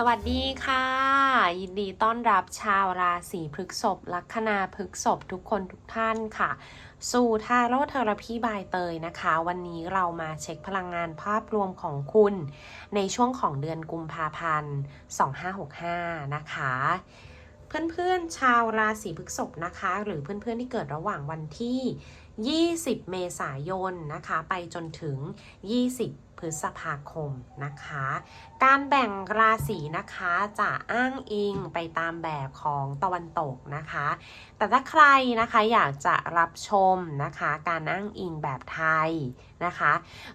สวัสดีค่ะ ยินดีต้อนรับชาวราศีพฤกษภลัคนาพฤกษภทุกคนทุกท่านค่ะ สู่ทาโร่เทอราพีบายเตยนะคะ วันนี้เรามาเช็คพลังงานภาพรวมของคุณ ในช่วงของเดือนกุมภาพันธ์ 2565 นะคะ เพื่อนๆชาวราศีพฤกษภนะคะ หรือเพื่อนๆที่เกิดระหว่างวันที่ 20 เมษายนนะคะ ไปจนถึง 20 พฤษภาคมนะคะ การแบ่งราศีนะคะจะอ้างอิงไปตามแบบของตะวันตกนะคะ แต่ถ้าใครนะคะอยากจะรับชมนะคะ การอ้างอิงแบบไทยนะคะ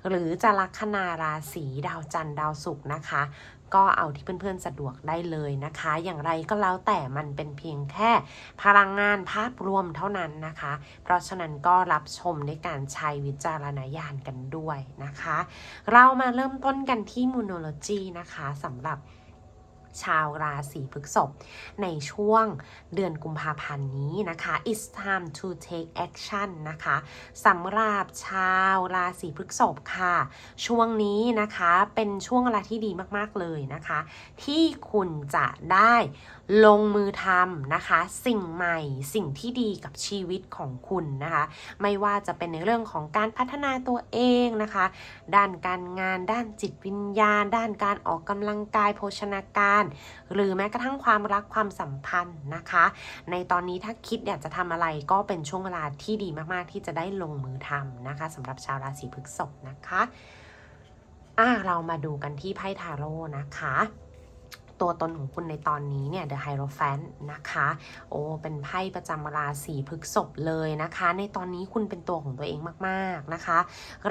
หรือจะลัคนาราศีดาวจันทร์ดาวศุกร์นะคะ ก็เอาที่เพื่อนๆสะดวกได้เลยนะคะ อย่างไรก็แล้วแต่มันเป็นเพียงแค่พลังงานภาพรวมเท่านั้นนะคะ เพราะฉะนั้นก็รับชมในการใช้วิจารณญาณกันด้วยนะคะ เรามาเริ่มต้นกันที่มูโนโลจีนะคะสำหรับ ชาวราศีพฤษภในช่วงเดือนกุมภาพันธ์นี้นะคะ it's time to take action นะคะสำหรับชาวราศีพฤษภค่ะ ช่วงนี้นะคะเป็นช่วงเวลาที่ดีมากๆเลยนะคะ ที่คุณจะได้ ลงมือทำนะคะ สิ่งใหม่สิ่งที่ดีกับชีวิตของคุณนะคะ ไม่ว่าจะเป็นในเรื่องของการพัฒนาตัวเองนะคะ ด้านการงาน ด้านจิตวิญญาณ ด้านการออกกำลังกายโภชนาการ หรือแม้กระทั่งความรักความสัมพันธ์นะคะ ในตอนนี้ถ้าคิดอยากจะทำอะไรก็เป็นช่วงเวลาที่ดีมากๆ ที่จะได้ลงมือทำนะคะสำหรับชาวราศีพฤษภนะคะอะเรามาดูกันที่ไพ่ทาโร่นะคะ ตัวตนของคุณในตอนนี้เนี่ย The Hierophant นะคะ โอ้ เป็นไพ่ประจำราศีพฤกษภเลยนะคะ ในตอนนี้คุณเป็นตัวของตัวเองมากๆนะคะ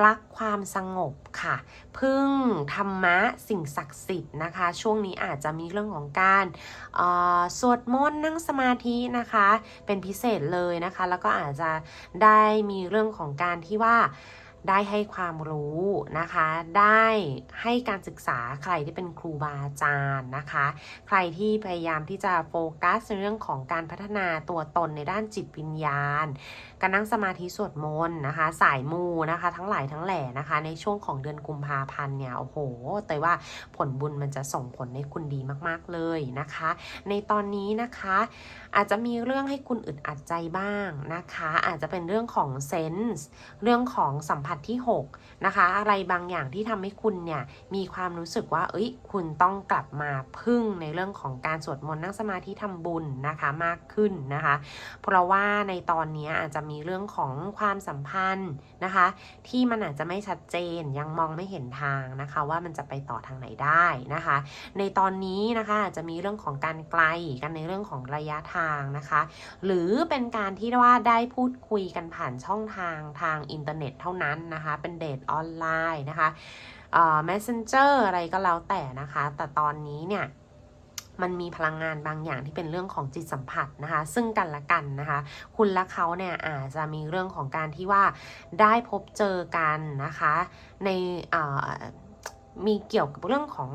รักความสงบค่ะ พึ่งธรรมะสิ่งศักดิ์สิทธิ์นะคะ ช่วงนี้อาจจะมีเรื่องของการอ่อสวดมนต์นั่งสมาธินะคะ เป็นพิเศษเลยนะคะ แล้วก็อาจจะได้มีเรื่องของการที่ว่า ได้ให้ความรู้นะคะ ได้ให้การศึกษาใครที่เป็นครูบาอาจารย์นะคะ ใครที่พยายามที่จะโฟกัสในเรื่องของการพัฒนาตัวตนในด้านจิตวิญญาณ การนั่งสมาธิสวดมนต์นะคะ สายมูนะคะ ทั้งหลายทั้งแหล่นะคะ ในช่วงของเดือนกุมภาพันธ์เนี่ยโอ้โหแต่ว่าผลบุญมันจะส่งผลให้คุณดีมากๆเลยนะคะ ในตอนนี้นะคะ อาจจะมีเรื่องให้คุณอึดอัดใจบ้างนะคะ อาจจะเป็นเรื่องของเซนส์เรื่องของสัมผัสที่6นะคะ อะไรบางอย่างที่ทำให้คุณเนี่ยมีความรู้สึกว่า เอ้ย คุณต้องกลับมาพึ่งในเรื่องของการสวดมนต์นั่งสมาธิทำบุญนะคะมากขึ้นนะคะ เพราะว่าในตอนนี้อาจจะมีเรื่องของความสัมพันธ์นะคะ ที่มันอาจจะไม่ชัดเจนยังมองไม่เห็นทางนะคะ ว่ามันจะไปต่อทางไหนได้นะคะ ในตอนนี้นะคะอาจจะมีเรื่องของการไกลกันในเรื่องของระยะทางนะคะ หรือเป็นการที่ว่าได้พูดคุยกันผ่านช่องทางทางอินเทอร์เน็ตเท่านั้นนะคะ เป็นเดทออนไลน์นะคะเอ่อ messenger อะไรก็แล้วแต่นะคะ แต่ตอนนี้เนี่ย มันมีพลังงานบางอย่างที่เป็นเรื่องของจิตสัมผัสนะคะ ซึ่งกันและกันนะคะ คุณและเขาเนี่ยอาจจะมีเรื่องของการที่ว่าได้พบเจอกันนะคะ ในเอ่อ มีเกี่ยวกับเรื่องของ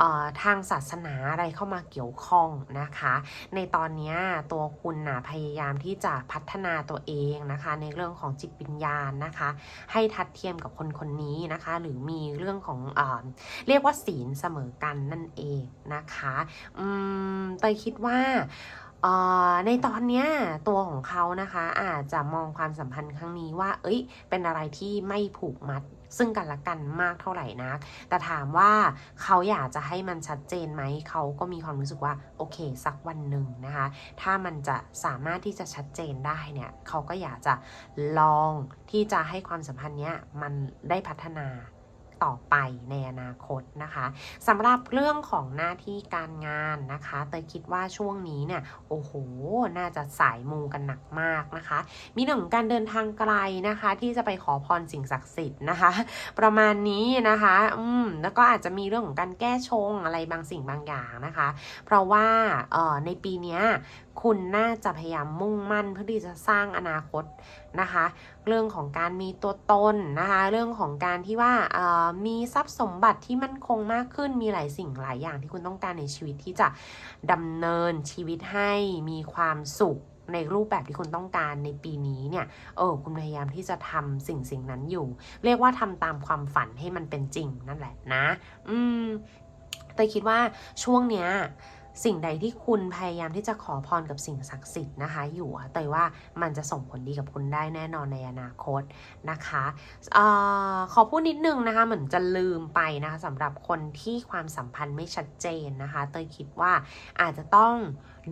ออทางศาสนาอะไรเข้ามาเกี่ยวข้องนะคะ ในตอนนี้ตัวคุณนะพยายามที่จะพัฒนาตัวเองนะคะ ในเรื่องของจิตวิญญาณนะคะ ให้ทัดเทียมกับคนคนนี้นะคะ หรือมีเรื่องของเออเรียกว่าศีลเสมอกันนั่นเองนะคะอืมเตยคิดว่าในตอนนี้ตัวของเขานะคะอาจจะมองความสัมพันธ์ครั้งนี้ว่า เอ้ย เป็นอะไรที่ไม่ผูกมัด ซึ่งกันและกันมากเท่าไหร่นัก แต่ถามว่าเขาอยากจะให้มันชัดเจนไหม เขาก็มีความรู้สึกว่าโอเคสักวันหนึ่งนะคะ ถ้ามันจะสามารถที่จะชัดเจนได้เนี่ยเขาก็อยากจะลองที่จะให้ความสัมพันธ์เนี้ยมันได้พัฒนา ต่อไปในอนาคตนะคะสำหรับเรื่องของหน้าที่การงานนะคะเตยคิดว่าช่วงนี้เนี่ยโอ้โห น่าจะสายมูกันหนักมากนะคะ มีเรื่องของการเดินทางไกลนะคะ ที่จะไปขอพรสิ่งศักดิ์สิทธิ์นะคะ ประมาณนี้นะคะอืมแล้วก็อาจจะมีเรื่องของการแก้ชงอะไรบางสิ่งบางอย่างนะคะ เพราะว่าเอ่อในปีเนี้ย คุณน่าจะพยายามมุ่งมั่นเพื่อที่จะสร้างอนาคตนะคะ เรื่องของการมีตัวตนนะคะ เรื่องของการที่ว่ามีทรัพย์สมบัติที่มั่นคงมากขึ้น มีหลายสิ่งหลายอย่างที่คุณต้องการในชีวิตที่จะดำเนินชีวิตให้มีความสุขในรูปแบบที่คุณต้องการในปีนี้เนี่ย เออ คุณพยายามที่จะทำสิ่งสิ่งนั้นอยู่ เรียกว่าทำตามความฝันให้มันเป็นจริงนั่นแหละนะ อืมเตยคิดว่าช่วงเนี้ย สิ่งใดที่คุณพยายามที่จะขอพรกับสิ่งศักดิ์สิทธิ์นะคะ อยู่เตยว่ามันจะส่งผลดีกับคุณได้แน่นอนในอนาคตนะคะเออขอพูดนิดนึงนะคะ เหมือนจะลืมไปนะคะสำหรับคนที่ความสัมพันธ์ไม่ชัดเจนนะคะ เตยคิดว่าอาจจะต้อง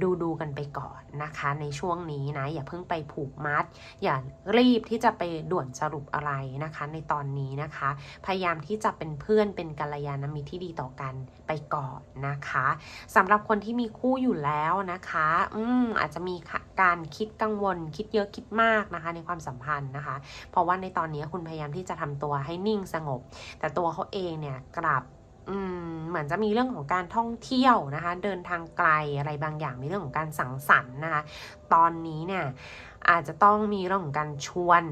ดูดูกันไปก่อนนะคะ ในช่วงนี้นะ อย่าเพิ่งไปผูกมัด อย่ารีบที่จะไปด่วนสรุปอะไรนะคะ ในตอนนี้นะคะ พยายามที่จะเป็นเพื่อนเป็นกัลยาณมิตรที่ดีต่อกันไปก่อนนะคะสำหรับคนที่มีคู่อยู่แล้วนะคะ อืมอาจจะมีการคิดกังวล คิดเยอะคิดมากนะคะ ในความสัมพันธ์นะคะ เพราะว่าในตอนนี้คุณพยายามที่จะทำตัวให้นิ่งสงบ แต่ตัวเขาเองเนี่ยกลับ อืมเหมือนจะมีเรื่องของการท่องเที่ยวนะคะ เดินทางไกลอะไรบางอย่างมีเรื่องของการสังสรรค์นะคะ ตอนนี้เนี่ยอาจจะต้องมีเรื่องของการชวน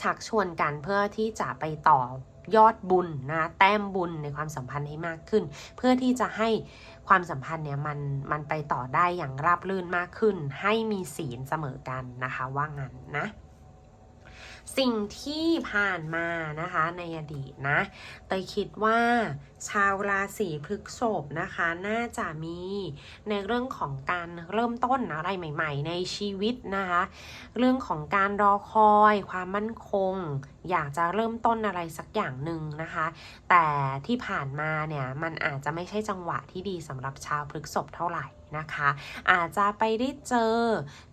ชักชวนกันเพื่อที่จะไปต่อยอดบุญนะแต้มบุญในความสัมพันธ์ให้มากขึ้น เพื่อที่จะให้ความสัมพันธ์เนี่ยมันมันไปต่อได้อย่างราบรื่นมากขึ้น ให้มีศีลเสมอกันนะคะว่างั้นนะ สิ่งที่ผ่านมานะคะในอดีตนะเตยคิดว่าชาวราศีพฤษภนะคะ น่าจะมีในเรื่องของการเริ่มต้นอะไรใหม่ ๆ ในชีวิตนะคะ เรื่องของการรอคอยความมั่นคง อยากจะเริ่มต้นอะไรสักอย่างหนึ่งนะคะ แต่ที่ผ่านมาเนี่ยมันอาจจะไม่ใช่จังหวะที่ดีสำหรับชาวพฤษภเท่าไหร่ นะคะ อาจจะไปได้เจอ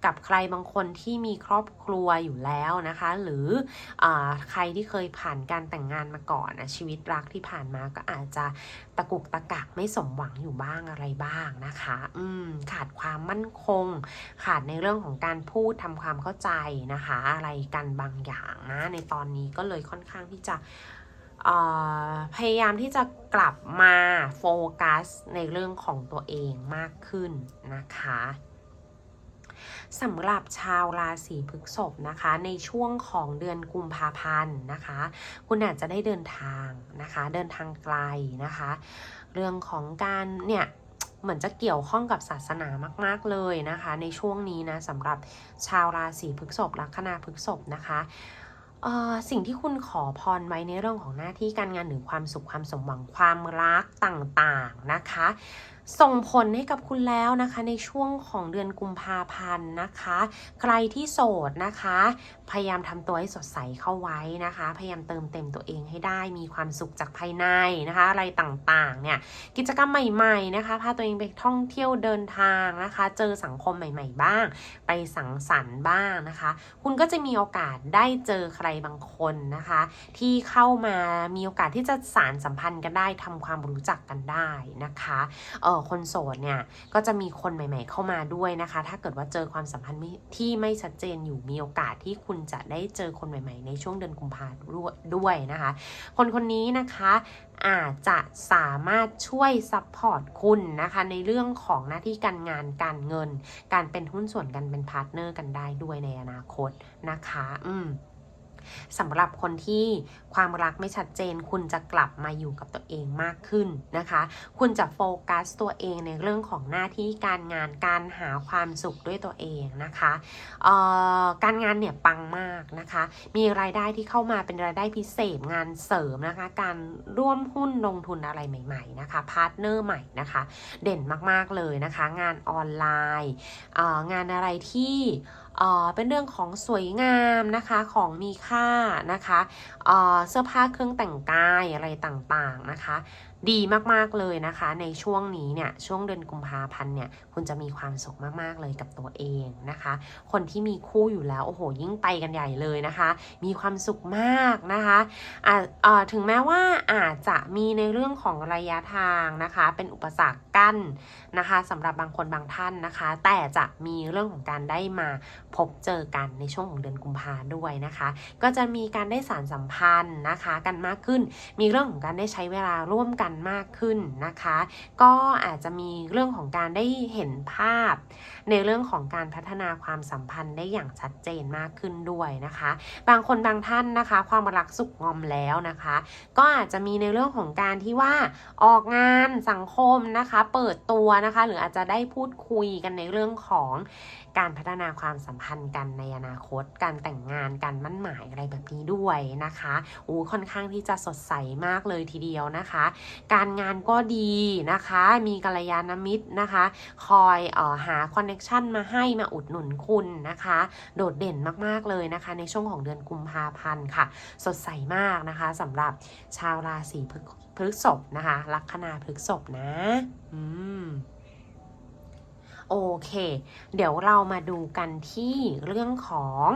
กับใครบางคนที่มีครอบครัวอยู่แล้วนะคะ หรืออใครที่เคยผ่านการแต่งงานมาก่อนนะชีวิตรักที่ผ่านมาก็อาจจะตะกุกตะกักไม่สมหวังอยู่บ้างอะไรบ้างนะคะ อืมขาดความมั่นคง ขาดในเรื่องของการพูดทำความเข้าใจนะคะ อะไรกันบางอย่างนะในตอนนี้ก็เลยค่อนข้างที่จะ พยายามที่จะกลับมาโฟกัสในเรื่องของตัวเองมากขึ้นนะคะสำหรับชาวราศีพฤษภนะคะ ในช่วงของเดือนกุมภาพันธ์นะคะ คุณอาจจะได้เดินทางนะคะ เดินทางไกลนะคะ เรื่องของการเนี่ยเหมือนจะเกี่ยวข้องกับศาสนามาก ๆ เลยนะคะ ในช่วงนี้นะสำหรับชาวราศีพฤษภลัคนาพฤษภนะคะ สิ่งที่คุณขอพรไว้ในเรื่องของหน้าที่การงานหรือความสุขความสมหวังความรักต่างๆนะคะ ส่งผลให้กับคุณแล้วนะคะในช่วงของเดือนกุมภาพันธ์นะคะ ใครที่โสดนะคะ พยายามทำตัวให้สดใสเข้าไว้นะคะ พยายามเติมเต็มตัวเองให้ได้มีความสุขจากภายในนะคะ อะไรต่างๆเนี่ยกิจกรรมใหม่ ๆนะคะพาตัวเองไปท่องเที่ยวเดินทางนะคะ เจอสังคมใหม่ ๆ บ้าง ไปสังสรรค์บ้างนะคะ คุณก็จะมีโอกาสได้เจอใครบางคนนะคะ ที่เข้ามามีโอกาสที่จะสารสัมพันธ์กันได้ทำความรู้จักกันได้นะคะเออคนโสดเนี่ยก็จะมีคนใหม่ ๆ เข้ามาด้วยนะคะ ถ้าเกิดว่าเจอความสัมพันธ์ที่ไม่ชัดเจนอยู่มีโอกาสที่คุณจะได้เจอคนใหม่ ๆ ในช่วงเดือนกุมภาด้วยนะคะ คนคนนี้นะคะอาจจะสามารถช่วยซัพพอร์ตคุณนะคะ ในเรื่องของหน้าที่การงานการเงิน การเป็นหุ้นส่วนกันเป็นพาร์ทเนอร์กันได้ด้วยในอนาคตนะคะ อืม สำหรับคนที่ความรักไม่ชัดเจน คุณจะกลับมาอยู่กับตัวเองมากขึ้นนะคะ คุณจะโฟกัสตัวเองในเรื่องของหน้าที่การงานการหาความสุขด้วยตัวเองนะคะ การงานเนี่ยปังมาก นะคะ มีรายได้ที่เข้ามาเป็นรายได้พิเศษงานเสริมนะคะ การร่วมหุ้นลงทุนอะไรใหม่ ๆ นะคะพาร์ทเนอร์ใหม่นะคะ เด่นมากๆเลยนะคะ งานออนไลน์งานอะไรที่เป็นเรื่องของสวยงามนะคะของมีค่านะคะเสื้อผ้าเครื่องแต่งกายอะไรต่างๆนะคะ ดีมากๆเลยนะคะ ในช่วงนี้เนี่ยช่วงเดือนกุมภาพันธ์เนี่ยคุณจะมีความสุขมากๆเลยกับตัวเองนะคะ คนที่มีคู่อยู่แล้วโอ้โหยิ่งไปกันใหญ่เลยนะคะ มีความสุขมากนะคะะถึงแม้ว่าอาจจะมีในเรื่องของระยะทางนะคะ เป็นอุปสรรคกั้นนะคะสำหรับบางคนบางท่านนะคะ แต่จะมีเรื่องของการได้มาพบเจอกันในช่วงของเดือนกุมภาด้วยนะคะ ก็จะมีการได้สารสัมพันธ์นะคะ กันมากขึ้นมีเรื่องของการได้ใช้เวลาร่วมกันมากขึ้นนะคะ ก็อาจจะมีเรื่องของการได้เห็นภาพ ในเรื่องของการพัฒนาความสัมพันธ์ได้อย่างชัดเจนมากขึ้นด้วยนะคะ บางคนบางท่านนะคะ ความรักสุขงอมแล้วนะคะ ก็อาจจะมีในเรื่องของการที่ว่าออกงานสังคมนะคะ เปิดตัวนะคะ หรืออาจจะได้พูดคุยกันในเรื่องของการพัฒนาความสัมพันธ์กันในอนาคต การแต่งงานการมั่นหมายอะไรแบบนี้ด้วยนะคะโอ้ค่อนข้างที่จะสดใสมากเลยทีเดียวนะคะการงานก็ดีนะคะ มีกัลยาณมิตรนะคะ คอยออหาคอนเน็ชันมาให้มาอุดหนุนคุณนะคะ โดดเด่นมากๆเลยนะคะ ในช่วงของเดือนกุมภาพันธ์ค่ะ สดใสมากนะคะสำหรับชาวราศีพฤษภนะคะ ลัคนาพฤษภนะ อืมโอเค เดี๋ยวเรามาดูกันที่เรื่องของ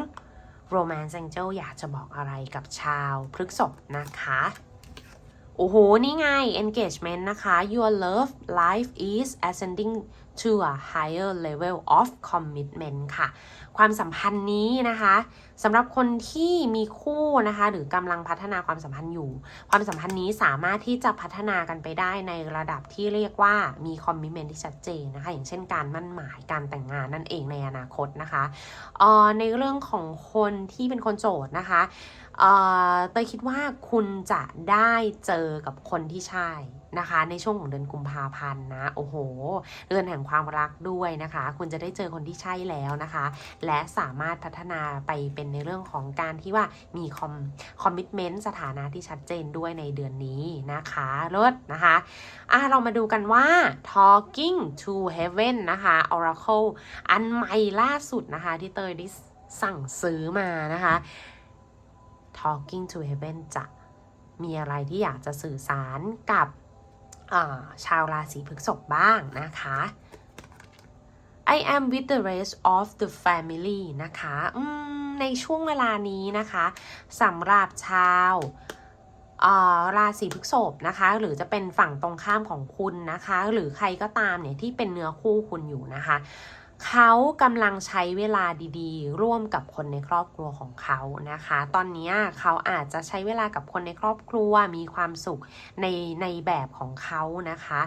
Romance Angel อยากจะบอกอะไรกับชาวพฤษภนะคะ โอ้โห นี่ไง engagement นะคะ your love life is ascending to a higher level of commitment ค่ะ ความสัมพันธ์นี้นะคะสำหรับคนที่มีคู่นะคะ หรือกำลังพัฒนาความสัมพันธ์อยู่ ความสัมพันธ์นี้สามารถที่จะพัฒนากันไปได้ในระดับที่เรียกว่ามีคอมมิ t เมนที่ชัดเจนนะคะ อย่างเช่นการมั่นหมายการแต่งงานนั่นเองในอนาคตนะคะออในเรื่องของคนที่เป็นคนโสดนะคะ เตยคิดว่าคุณจะได้เจอกับคนที่ใช่นะคะ ในช่วงของเดือนกุมภาพันธ์นะโอ้โห เดือนแห่งความรักด้วยนะคะ คุณจะได้เจอคนที่ใช่แล้วนะคะ และสามารถพัฒนาไปเป็นในเรื่องของการที่ว่ามีคอมคอมมิชเมนต์สถานะที่ชัดเจนด้วยในเดือนนี้นะคะเลิศนะคะอะเรามาดูกันว่า talking to heaven นะคะ oracle อันใหม่ล่าสุดนะคะ ที่เตยได้สั่งซื้อมานะคะ talking to heaven จะมีอะไรที่อยากจะสื่อสารกับาชาวราศีพฤษภบ้างนะคะ I am with the rest of the family นะคะอืมในช่วงเวลานี้นะคะสำหรับชาวาราศีพฤษภนะคะ หรือจะเป็นฝั่งตรงข้ามของคุณนะคะ หรือใครก็ตามเนี่ยที่เป็นเนื้อคู่คุณอยู่นะคะ เขากำลังใช้เวลาดีๆ ร่วมกับคนในครอบครัวของเขานะคะ ตอนนี้เขาอาจจะใช้เวลากับคนในครอบครัวมีความสุขในในแบบของเขานะคะ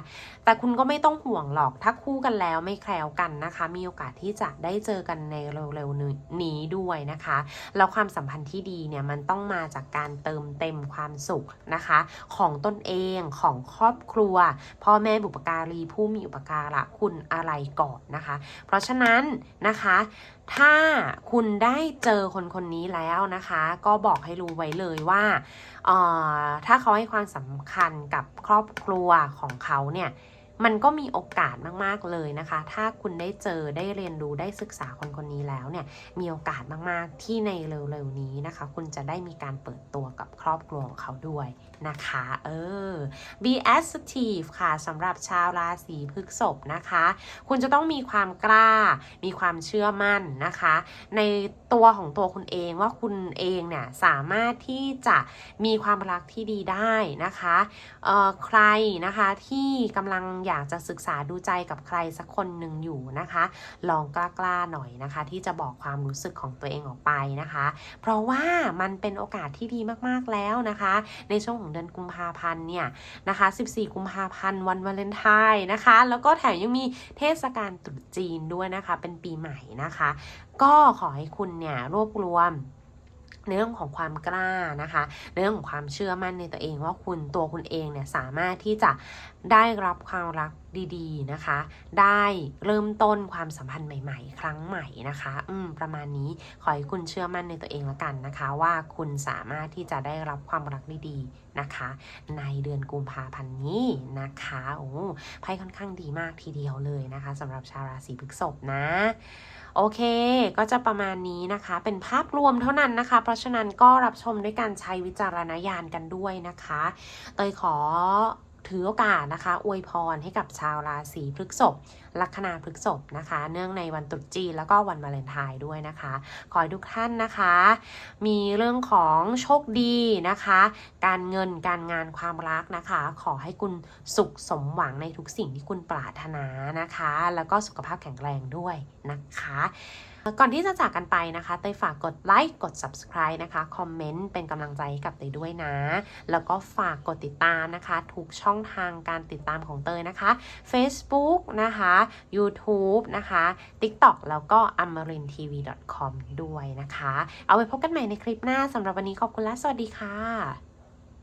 แต่คุณก็ไม่ต้องห่วงหรอกถ้าคู่กันแล้วไม่แคล้วกันนะคะ มีโอกาสที่จะได้เจอกันในเร็วๆนี้ด้วยนะคะ แล้วความสัมพันธ์ที่ดีเนี่ยมันต้องมาจากการเติมเต็มความสุขนะคะ ของตนเองของครอบครัว พ่อแม่บุปการีผู้มีอุปการะคุณอะไรก่อนนะคะ เพราะฉะนั้นนะคะ ถ้าคุณได้เจอคนคนนี้แล้วนะคะ ก็บอกให้รู้ไว้เลยว่าออถ้าเขาให้ความสำคัญกับครอบครัวของเขาเนี่ยมันก็มีโอกาสมาก ๆ เลยนะคะ ถ้าคุณได้เจอได้เรียนรู้ได้ศึกษาคนคนนี้แล้วเนี่ย มีโอกาสมาก ๆ ที่ในเร็ว ๆ นี้นะคะ คุณจะได้มีการเปิดตัวกับครอบครัวของเขาด้วย นะคะ เออ be assertive ค่ะสำหรับชาวราศีพฤษภนะคะ คุณจะต้องมีความกล้า มีความเชื่อมั่นนะคะ ในตัวของตัวคุณเองว่าคุณเองเนี่ยสามารถที่จะมีความรักที่ดีได้นะคะเอ่อใครนะคะที่กำลังอยากจะศึกษาดูใจกับใครสักคนหนึ่งอยู่นะคะ ลองกล้าๆหน่อยนะคะ ที่จะบอกความรู้สึกของตัวเองออกไปนะคะ เพราะว่ามันเป็นโอกาสที่ดีมากๆแล้วนะคะ ในช่วงของเดือนกุมภาพันธ์เนี่ยนะคะ 14 กุมภาพันธ์วันวาเลนไทน์นะคะ แล้วก็แถมยังมีเทศกาลตรุษจีนด้วยนะคะ เป็นปีใหม่นะคะ ก็ขอให้คุณเนี่ยรวบรวม ในเรื่องของความกล้านะคะในเรื่องของความเชื่อมั่นในตัวเองว่าคุณตัวคุณเองเนี่ยสามารถที่จะได้รับความรักดีๆนะคะ ได้เริ่มต้นความสัมพันธ์ใหม่ ๆ ครั้งใหม่นะคะ อืมประมาณนี้ขอให้คุณเชื่อมั่นในตัวเองละกันนะคะ ว่าคุณสามารถที่จะได้รับความรักดีๆนะคะ ในเดือนกุมภาพันธ์นี้นะคะโอ้ไพ่ค่อนข้างดีมากทีเดียวเลยนะคะสำหรับชาวราศีพฤษภนะ โอเค ก็จะประมาณนี้นะคะ เป็นภาพรวมเท่านั้นนะคะ เพราะฉะนั้นก็รับชมด้วยการใช้วิจารณญาณกันด้วยนะคะ เตยขอ ถือโอกาสนะคะ อวยพรให้กับชาวราศีพฤษภลัคนาพฤษภนะคะ เนื่องในวันตรุษจีนแล้วก็วันวาเลนไทน์ด้วยนะคะ ขอให้ทุกท่านนะคะ มีเรื่องของโชคดีนะคะ การเงินการงานความรักนะคะ ขอให้คุณสุขสมหวังในทุกสิ่งที่คุณปรารถนานะคะ แล้วก็สุขภาพแข็งแรงด้วยนะคะ ก่อนที่จะจากกันไปนะคะเตยฝากกดไลค์กด subscribe นะคะคอมเมนต์เป็นกำลังใจให้กับเตยด้วยนะ แล้วก็ฝากกดติดตามนะคะทุกช่องทางการติดตามของเตยนะคะ Facebook นะคะ YouTube นะคะ TikTok แล้วก็ amarinTV.com ด้วยนะคะ เอาไว้พบกันใหม่ในคลิปหน้าสำหรับวันนี้ขอบคุณและสวัสดีค่ะ